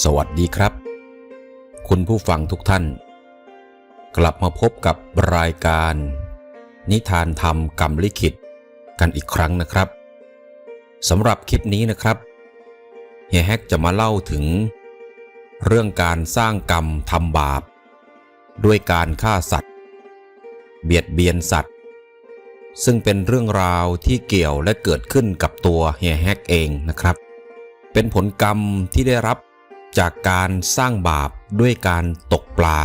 สวัสดีครับ คุณผู้ฟังทุกท่าน กลับมาพบกับรายการ นิทานธรรมกรรมลิขิต กันอีกครั้งนะครับสำหรับคลิปนี้นะครับเฮียแฮกจะมาเล่าถึง เรื่องการสร้างกรรมทำบาป ด้วยการฆ่าสัตว์ เบียดเบียนสัตว์ ซึ่งเป็นเรื่องราวที่เกี่ยวและเกิดขึ้นกับตัวเฮียแฮกเองนะครับ เป็นผลกรรมที่ได้รับ จากการสร้างบาปด้วยการตกปลา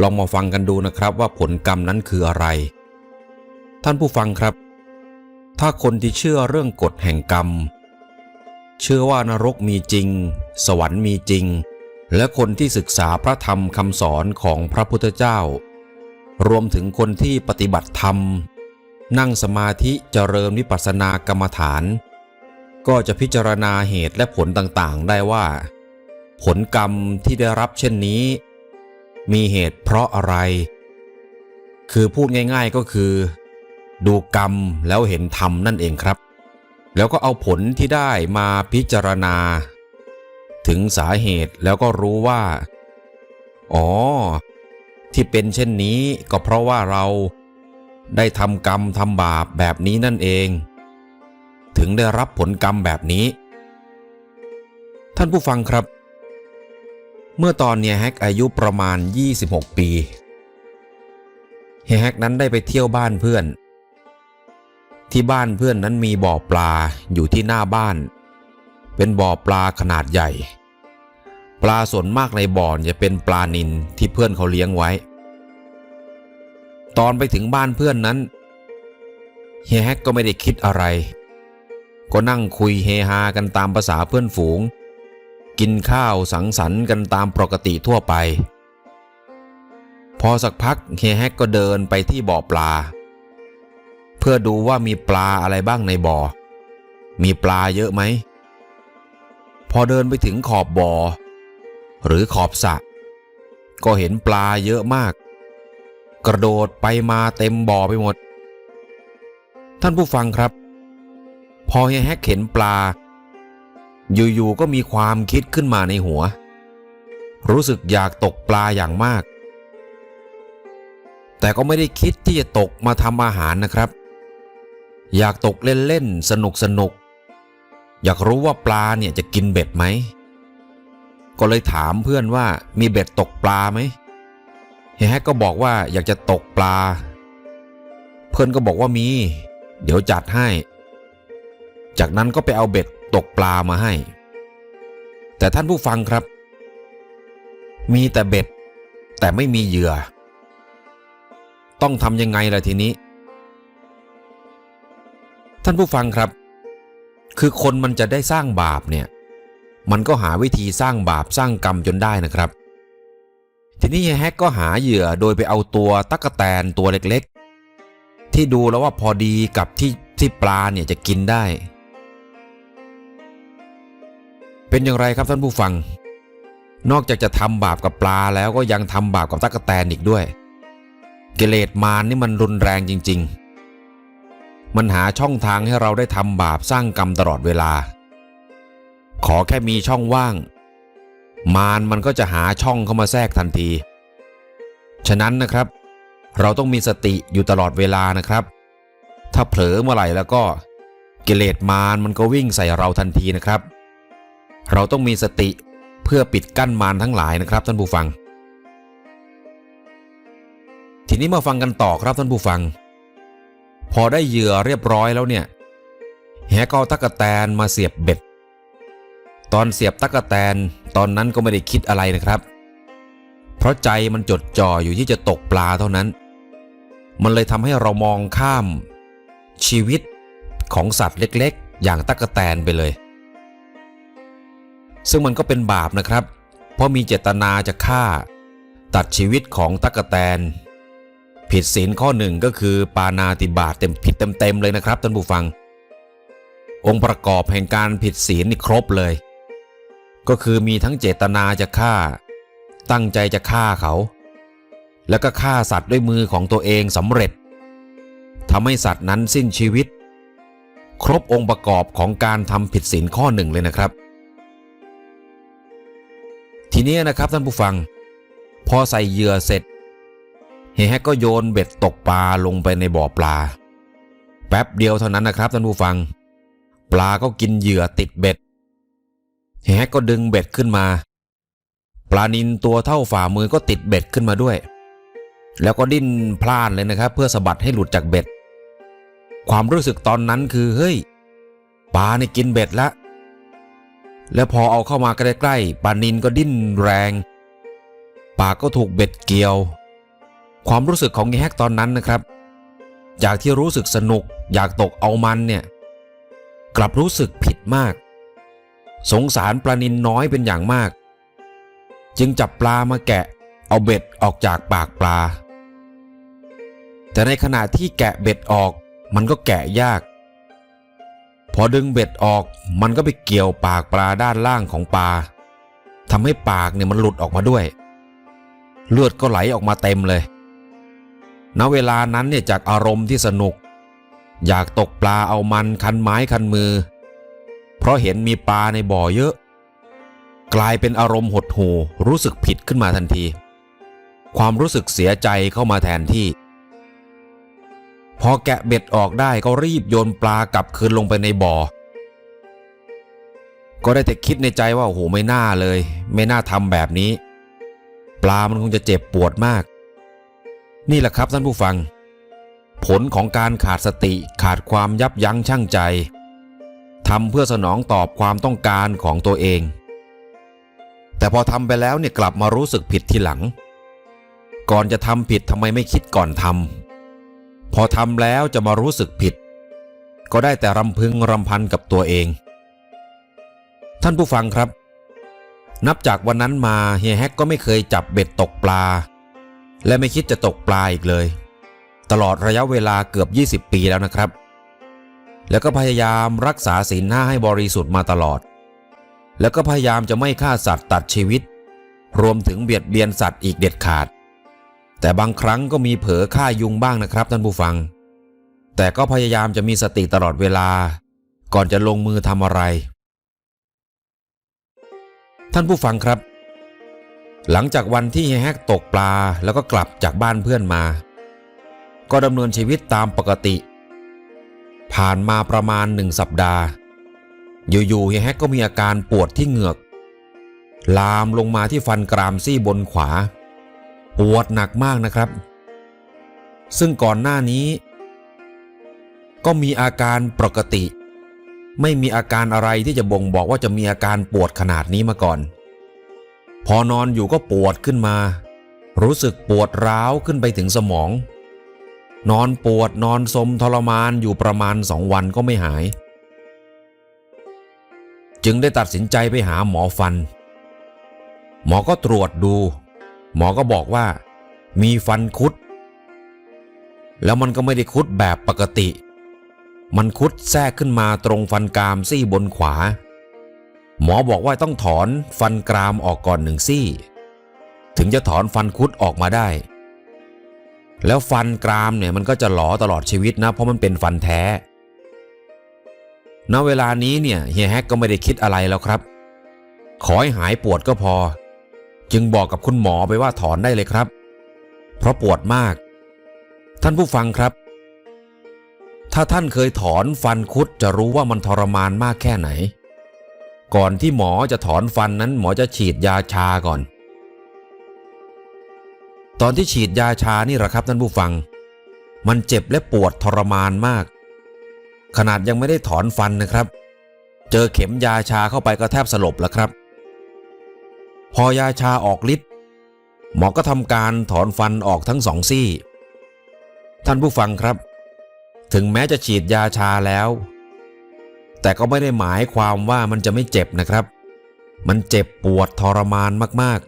ลองมาฟังกันดูนะครับว่าผลกรรมนั้นคืออะไร ท่านผู้ฟังครับ ถ้าคนที่เชื่อเรื่องกฎแห่งกรรม เชื่อว่านรกมีจริง สวรรค์มีจริง และคนที่ศึกษาพระธรรมคำสอนของพระพุทธเจ้า รวมถึงคนที่ปฏิบัติธรรม นั่งสมาธิเจริญวิปัสสนากรรมฐานก็จะพิจารณาเหตุและผลต่างๆ ได้ว่า ผลกรรมที่ได้รับเช่นนี้ มีเหตุเพราะอะไร คือพูดง่ายๆก็คือ ดูกรรมแล้วเห็นธรรมนั่นเองครับ แล้วก็เอาผลที่ได้มาพิจารณา ถึงสาเหตุแล้วก็รู้ว่า อ๋อ ที่เป็นเช่นนี้ก็เพราะว่าเราได้ทำกรรมทำบาปแบบนี้นั่นเอง ถึงได้รับผลกรรมแบบนี้ ท่านผู้ฟังครับ เมื่อตอนเนียแฮกอายุประมาณ 26 ปีเฮแฮกนั้นได้ไปเที่ยวบ้านเพื่อน ที่บ้านเพื่อนนั้นมีบ่อปลาอยู่ที่หน้าบ้าน เป็นบ่อปลาขนาดใหญ่ ปลาส่วนมากในบ่อจะเป็นปลานิลที่เพื่อนเขาเลี้ยงไว้ ตอนไปถึงบ้านเพื่อนนั้นเฮแฮกก็ไม่ได้คิดอะไร ก็นั่งคุยเฮฮากันตามภาษาเพื่อนฝูง กินข้าวสังสรรค์กันตามปกติทั่วไป พอสักพักเฮแฮกก็เดินไปที่บ่อปลา เพื่อดูว่ามีปลาอะไรบ้างในบ่อ มีปลาเยอะไหม พอเดินไปถึงขอบบ่อ หรือขอบสระก็เห็นปลาเยอะมาก กระโดดไปมาเต็มบ่อไปหมด ท่านผู้ฟังครับ พอเฮแฮกเห็นปลา อยู่ๆก็มีความคิดขึ้นมาในหัว รู้สึกอยากตกปลาอย่างมาก แต่ก็ไม่ได้คิดที่จะตกมาทำอาหารนะครับ อยากตกเล่นๆสนุกสนุกๆอยากรู้ว่าปลาเนี่ยจะกินเบ็ดไหม ก็เลยถามเพื่อนว่ามีเบ็ดตกปลาไหมเฮียแฮกก็บอกว่าอยากจะตกปลา เพื่อนก็บอกว่ามี เดี๋ยวจัดให้ จากนั้นก็ไปเอาเบ็ด ตกปลามาให้ แต่ท่านผู้ฟังครับ มีแต่เบ็ด แต่ไม่มีเหยื่อ ต้องทำยังไงล่ะทีนี้ ท่านผู้ฟังครับ คือคนมันจะได้สร้างบาปเนี่ย มันก็หาวิธีสร้างบาปสร้างกรรมจนได้นะครับ ทีนี้เฮียแฮกก็หาเหยื่อโดยไปเอาตัวตั๊กแตนตัวเล็กๆ ที่ดูแล้วว่าพอดีกับที่ที่ปลาเนี่ยจะกินได้ เป็นอย่างไรครับท่านผู้ฟัง นอกจากจะทำบาปกับปลาแล้วก็ยังทำบาปกับตั๊กแตนอีกด้วย กิเลสมารนี่มันรุนแรงจริง ๆ มันหาช่องทางให้เราได้ทำบาปสร้างกรรมตลอดเวลา ขอแค่มีช่องว่าง มารมันก็จะหาช่องเข้ามาแทรกทันที ฉะนั้นนะครับ เราต้องมีสติอยู่ตลอดเวลานะครับ ถ้าเผลอเมื่อไหร่แล้วก็กิเลสมารมันก็วิ่งใส่เราทันทีนะครับ เราต้องมีสติเพื่อปิดกั้นมารทั้งหลายนะครับท่านผู้ฟัง ทีนี้มาฟังกันต่อครับท่านผู้ฟัง พอได้เหยื่อเรียบร้อยแล้วเนี่ยแหก็เอาตักแตนมาเสียบเบ็ด ตอนเสียบตักะแตนตอนนั้นก็ไม่ได้คิดอะไรนะครับ เพราะใจมันจดจ่ออยู่ที่จะตกปลาเท่านั้น มันเลยทำให้เรามองข้ามชีวิตของสัตว์เล็กๆ อย่างตักะแตนไปเลย ซึ่งมันก็เป็นบาปนะครับ เพราะมีเจตนาจะฆ่า ตัดชีวิตของตักแตน ผิดศีลข้อหนึ่งก็คือปานาติบาตเต็มผิดเต็มๆเลยนะครับท่านผู้ฟัง องค์ประกอบแห่งการผิดศีลนี่ครบเลย ก็คือมีทั้งเจตนาจะฆ่า ตั้งใจจะฆ่าเขา แล้วก็ฆ่าสัตว์ด้วยมือของตัวเองสำเร็จทำให้สัตว์นั้นสิ้นชีวิต ครบองค์ประกอบของการทำผิดศีลข้อหนึ่งเลยนะครับ ทีนี้นะครับท่านผู้ฟัง พอใส่เหยื่อเสร็จเฮแฮกก็โยนเบ็ดตกปลาลงไปในบ่อปลา แป๊บเดียวเท่านั้นนะครับท่านผู้ฟัง ปลาก็กินเหยื่อติดเบ็ดเฮแฮกก็ดึงเบ็ดขึ้นมา ปลานินตัวเท่าฝ่ามือก็ติดเบ็ดขึ้นมาด้วย แล้วก็ดิ้นพลานเลยนะครับ เพื่อสะบัดให้หลุดจากเบ็ด ความรู้สึกตอนนั้นคือเฮ้ยปลาเนี่กินเบ็ดละ แล้วพอเอาเข้ามาใกล้ๆปลานินก็ดิ้นแรง ปากก็ถูกเบ็ดเกี่ยว ความรู้สึกของแฮกตอนนั้นนะครับ จากที่รู้สึกสนุกอยากตกเอามันเนี่ย กลับรู้สึกผิดมาก สงสารปลานินน้อยเป็นอย่างมาก จึงจับปลามาแกะ เอาเบ็ดออกจากปากปลา แต่ในขณะที่แกะเบ็ดออกมันก็แกะยาก พอดึงเบ็ดออกมันก็ไปเกี่ยวปากปลาด้านล่างของปลาทำให้ปากเนี่ยมันหลุดออกมาด้วย เลือดก็ไหลออกมาเต็มเลย ณ เวลานั้นเนี่ยจากอารมณ์ที่สนุก อยากตกปลาเอามันคันไม้คันมือ เพราะเห็นมีปลาในบ่อเยอะ กลายเป็นอารมณ์หดหู่รู้สึกผิดขึ้นมาทันที ความรู้สึกเสียใจเข้ามาแทนที่ พอแกะเบ็ดออกได้ก็รีบโยนปลากลับคืนลงไปในบ่อ ก็ได้แต่คิดในใจว่าโอ้โหไม่น่าเลย ไม่น่าทำแบบนี้ ปลามันคงจะเจ็บปวดมาก นี่แหละครับท่านผู้ฟัง ผลของการขาดสติขาดความยับยั้งชั่งใจทำเพื่อสนองตอบความต้องการของตัวเอง แต่พอทำไปแล้วเนี่ยกลับมารู้สึกผิดทีหลัง ก่อนจะทำผิดทำไมไม่คิดก่อนทำ พอทำแล้วจะมารู้สึกผิด ก็ได้แต่รำพึงรำพันกับตัวเอง ท่านผู้ฟังครับ นับจากวันนั้นมาเฮียแฮกก็ไม่เคยจับเบ็ดตกปลา และไม่คิดจะตกปลาอีกเลย ตลอดระยะเวลาเกือบ 20 ปีแล้วนะครับ แล้วก็พยายามรักษาศีลห้าให้บริสุทธิ์มาตลอด แล้วก็พยายามจะไม่ฆ่าสัตว์ตัดชีวิต รวมถึงเบียดเบียนสัตว์อีกเด็ดขาด แต่บางครั้งก็มีเผลอฆ่ายุงบ้างนะครับท่านผู้ฟัง แต่ก็พยายามจะมีสติตลอดเวลา ก่อนจะลงมือทำอะไร ท่านผู้ฟังครับ หลังจากวันที่เฮียแฮกตกปลาแล้วก็กลับจากบ้านเพื่อนมา ก็ดำเนินชีวิตตามปกติ ผ่านมาประมาณหนึ่งสัปดาห์ อยู่ๆเฮแฮกก็มีอาการปวดที่เหงือก ลามลงมาที่ฟันกรามซี่บนขวา ปวดหนักมากนะครับ ซึ่งก่อนหน้านี้ ก็มีอาการปกติ ไม่มีอาการอะไรที่จะบ่งบอกว่าจะมีอาการปวดขนาดนี้มาก่อน พอนอนอยู่ก็ปวดขึ้นมา รู้สึกปวดร้าวขึ้นไปถึงสมอง นอนปวดนอนสมทรมานอยู่ประมาณสองวันก็ไม่หาย จึงได้ตัดสินใจไปหาหมอฟัน หมอก็ตรวจดู หมอก็บอกว่า มีฟันคุด แล้วมันก็ไม่ได้คุดแบบปกติ มันคุดแทรกขึ้นมาตรงฟันกรามซี่บนขวา หมอบอกว่าต้องถอนฟันกรามออกก่อนหนึ่งซี่ ถึงจะถอนฟันคุดออกมาได้ แล้วฟันกรามเนี่ยมันก็จะหลอตลอดชีวิตนะ เพราะมันเป็นฟันแท้ณเวลานี้เนี่ยเฮียแฮกก็ไม่ได้คิดอะไรแล้วครับ ขอให้หายปวดก็พอ จึงบอกกับคุณหมอไปว่าถอนได้เลยครับ เพราะปวดมาก ท่านผู้ฟังครับ ถ้าท่านเคยถอนฟันคุดจะรู้ว่ามันทรมานมากแค่ไหน ก่อนที่หมอจะถอนฟันนั้นหมอจะฉีดยาชาก่อน ตอนที่ฉีดยาชานี่แหละครับท่านผู้ฟัง มันเจ็บและปวดทรมานมาก ขนาดยังไม่ได้ถอนฟันนะครับ เจอเข็มยาชาเข้าไปก็แทบสลบแล้วครับ พอยาชาออกฤทธิ์หมอก็ทำการถอนฟันออกทั้งสองซี่ ท่านผู้ฟังครับ ถึงแม้จะฉีดยาชาแล้ว แต่ก็ไม่ได้หมายความว่ามันจะไม่เจ็บนะครับ มันเจ็บปวดทรมานมาก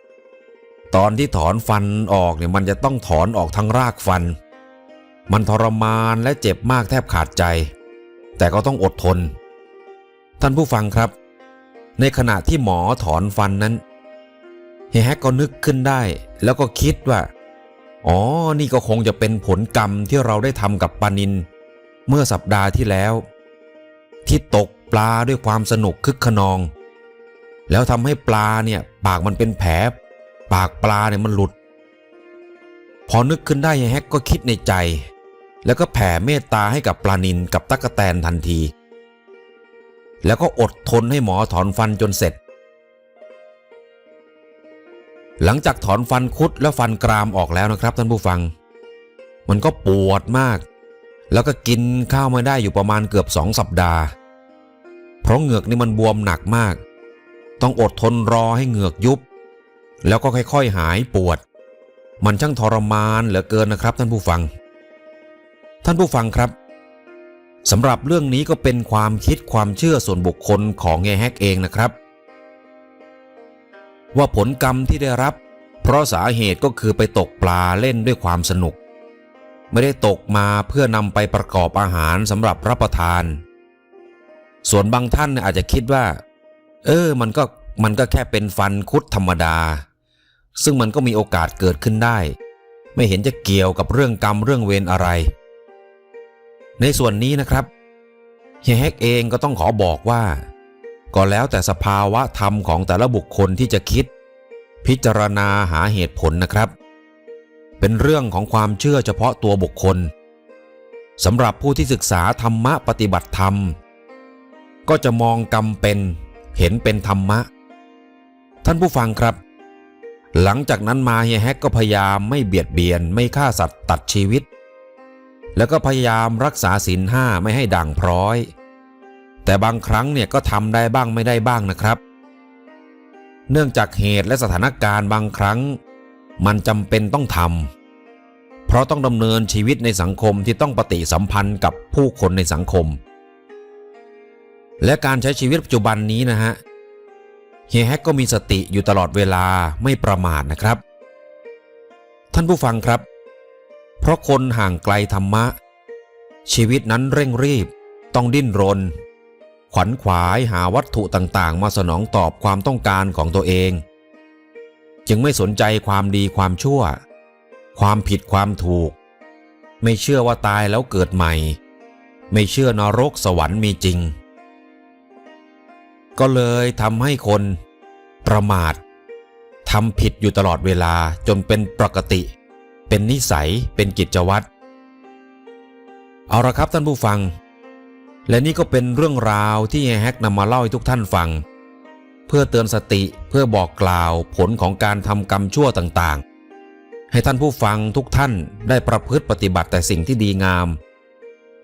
ๆ ตอนที่ถอนฟันออกเนี่ยมันจะต้องถอนออกทั้งรากฟัน มันทรมานและเจ็บมากแทบขาดใจ แต่ก็ต้องอดทน ท่านผู้ฟังครับ ในขณะที่หมอถอนฟันนั้น เฮียแฮกก็นึกขึ้นได้ แล้วก็คิดว่า อ๋อ นี่ก็คงจะเป็นผลกรรมที่เราได้ทำกับปานิน เมื่อสัปดาห์ที่แล้ว ที่ตกปลาด้วยความสนุกคึกขนอง แล้วทำให้ปลาเนี่ย ปากมันเป็นแผลปากปลาเนี่ยมันหลุด พอนึกขึ้นได้เฮียแฮกก็คิดในใจ แล้วก็แผ่เมตตาให้กับปลานินกับตั๊กแตนทันที แล้วก็อดทนให้หมอถอนฟันจนเสร็จ หลังจากถอนฟันคุดและฟันกรามออกแล้วนะครับท่านผู้ฟัง มันก็ปวดมาก แล้วก็กินข้าวไม่ได้อยู่ประมาณเกือบสองสัปดาห์ เพราะเหงือกนี่มันบวมหนักมาก ต้องอดทนรอให้เหงือกยุบ แล้วก็ค่อยๆหายปวด มันช่างทรมานเหลือเกินนะครับท่านผู้ฟัง ท่านผู้ฟังครับสำหรับเรื่องนี้ก็เป็นความคิดความเชื่อส่วนบุคคลของเงแฮกเองนะครับ ว่าผลกรรมที่ได้รับ เพราะสาเหตุก็คือไปตกปลาเล่นด้วยความสนุก ไม่ได้ตกมาเพื่อนำไปประกอบอาหารสำหรับรับประทาน ส่วนบางท่านอาจจะคิดว่า เออมันก็มันก็แค่เป็นฟันคุดธรรมดา ซึ่งมันก็มีโอกาสเกิดขึ้นได้ ไม่เห็นจะเกี่ยวกับเรื่องกรรมเรื่องเวรอะไร ในส่วนนี้นะครับเฮียแฮกเองก็ต้องขอบอกว่า ก็แล้วแต่สภาวะธรรมของแต่ละบุคคลที่จะคิด พิจารณาหาเหตุผลนะครับ เป็นเรื่องของความเชื่อเฉพาะตัวบุคคลสำหรับผู้ที่ศึกษาธรรมะปฏิบัติธรรม ก็จะมองกรรมเป็นเห็นเป็นธรรมะ ท่านผู้ฟังครับ หลังจากนั้นมาเฮียแฮกก็พยายามไม่เบียดเบียนไม่ฆ่าสัตว์ตัดชีวิต แล้วก็พยายามรักษาศีลห้าไม่ให้ด่างพร้อย แต่บางครั้งเนี่ยก็ทำได้บ้างไม่ได้บ้างนะครับ เนื่องจากเหตุและสถานการณ์บางครั้ง มันจำเป็นต้องทำเพราะต้องดำเนินชีวิตในสังคมที่ต้องปฏิสัมพันธ์กับผู้คนในสังคม และการใช้ชีวิตปัจจุบันนี้นะฮะเฮียแฮกก็มีสติอยู่ตลอดเวลาไม่ประมาทนะครับ ท่านผู้ฟังครับ เพราะคนห่างไกลธรรมะ ชีวิตนั้นเร่งรีบ ต้องดิ้นรน ขวัญขวายหาวัตถุต่างๆ มาสนองตอบความต้องการของตัวเอง จึงไม่สนใจความดีความชั่ว ความผิดความถูก ไม่เชื่อว่าตายแล้วเกิดใหม่ ไม่เชื่อนรกสวรรค์มีจริง ก็เลยทำให้คน ประมาททำผิดอยู่ตลอดเวลาจนเป็นปกติ เป็นนิสัยเป็นกิจวัตรเอาละครับท่านผู้ฟัง และนี่ก็เป็นเรื่องราวที่เฮยแฮกนำมาเล่าให้ทุกท่านฟัง เพื่อเตือนสติเพื่อบอกกล่าวผลของการทำกรรมชั่วต่างๆ ให้ท่านผู้ฟังทุกท่านได้ประพฤติปฏิบัติแต่สิ่งที่ดีงาม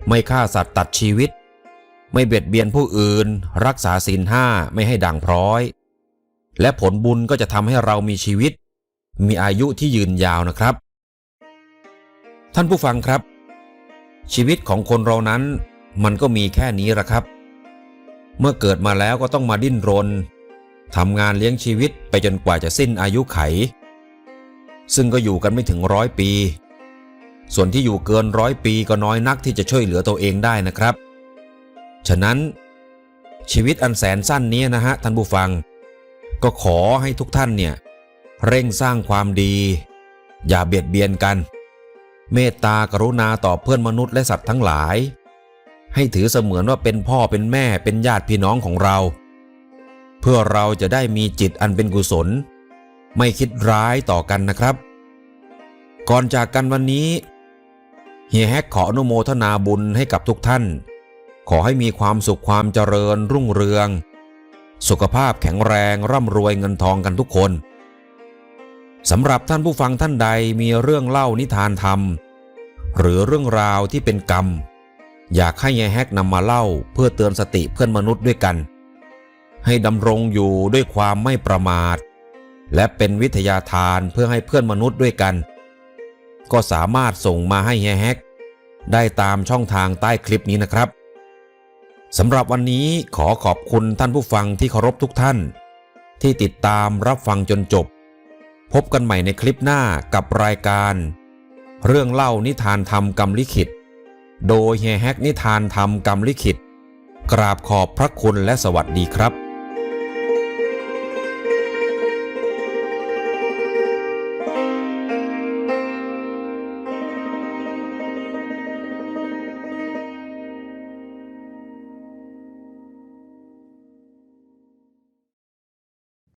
ไม่ฆ่าสัตว์ตัดชีวิต ไม่เบียดเบียนผู้อื่น รักษาศีลห้าไม่ให้ด่างพร้อย และผลบุญก็จะทำให้เรามีชีวิต มีอายุที่ยืนยาวนะครับ ท่านผู้ฟังครับ ชีวิตของคนเรานั้น มันก็มีแค่นี้ละครับ เมื่อเกิดมาแล้วก็ต้องมาดิ้นรนทำงานเลี้ยงชีวิตไปจนกว่าจะสิ้นอายุไข ซึ่งก็อยู่กันไม่ถึงร้อยปี ส่วนที่อยู่เกินร้อยปีก็น้อยนักที่จะช่วยเหลือตัวเองได้นะครับ ฉะนั้น ชีวิตอันแสนสั้นนี้นะฮะท่านผู้ฟัง ก็ขอให้ทุกท่านเนี่ยเร่งสร้างความดี อย่าเบียดเบียนกัน เมตตากรุณาต่อเพื่อนมนุษย์และสัตว์ทั้งหลาย ให้ถือเสมือนว่าเป็นพ่อเป็นแม่เป็นญาติพี่น้องของเรา เพื่อเราจะได้มีจิตอันเป็นกุศล ไม่คิดร้ายต่อกันนะครับ ก่อนจากกันวันนี้เฮียแฮกขออนุโมทนาบุญให้กับทุกท่าน ขอให้มีความสุขความเจริญรุ่งเรือง สุขภาพแข็งแรงร่ำรวยเงินทองกันทุกคนสำหรับท่านผู้ฟังท่านใดมีเรื่องเล่านิทานธรรม หรือเรื่องราวที่เป็นกรรม อยากให้ยายแฮกนำมาเล่าเพื่อเตือนสติเพื่อนมนุษย์ด้วยกัน ให้ดำรงอยู่ด้วยความไม่ประมาท และเป็นวิทยาทานเพื่อให้เพื่อนมนุษย์ด้วยกัน ก็สามารถส่งมาให้ยายแฮกได้ตามช่องทางใต้คลิปนี้นะครับสำหรับวันนี้ขอขอบคุณท่านผู้ฟังที่เคารพทุกท่าน ที่ติดตามรับฟังจนจบ พบกันใหม่ในคลิปหน้ากับรายการ เรื่องเล่านิทานธรรมกรรมลิขิต โดยเฮแฮกนิทานธรรมกรรมลิขิต กราบขอบพระคุณและสวัสดีครับ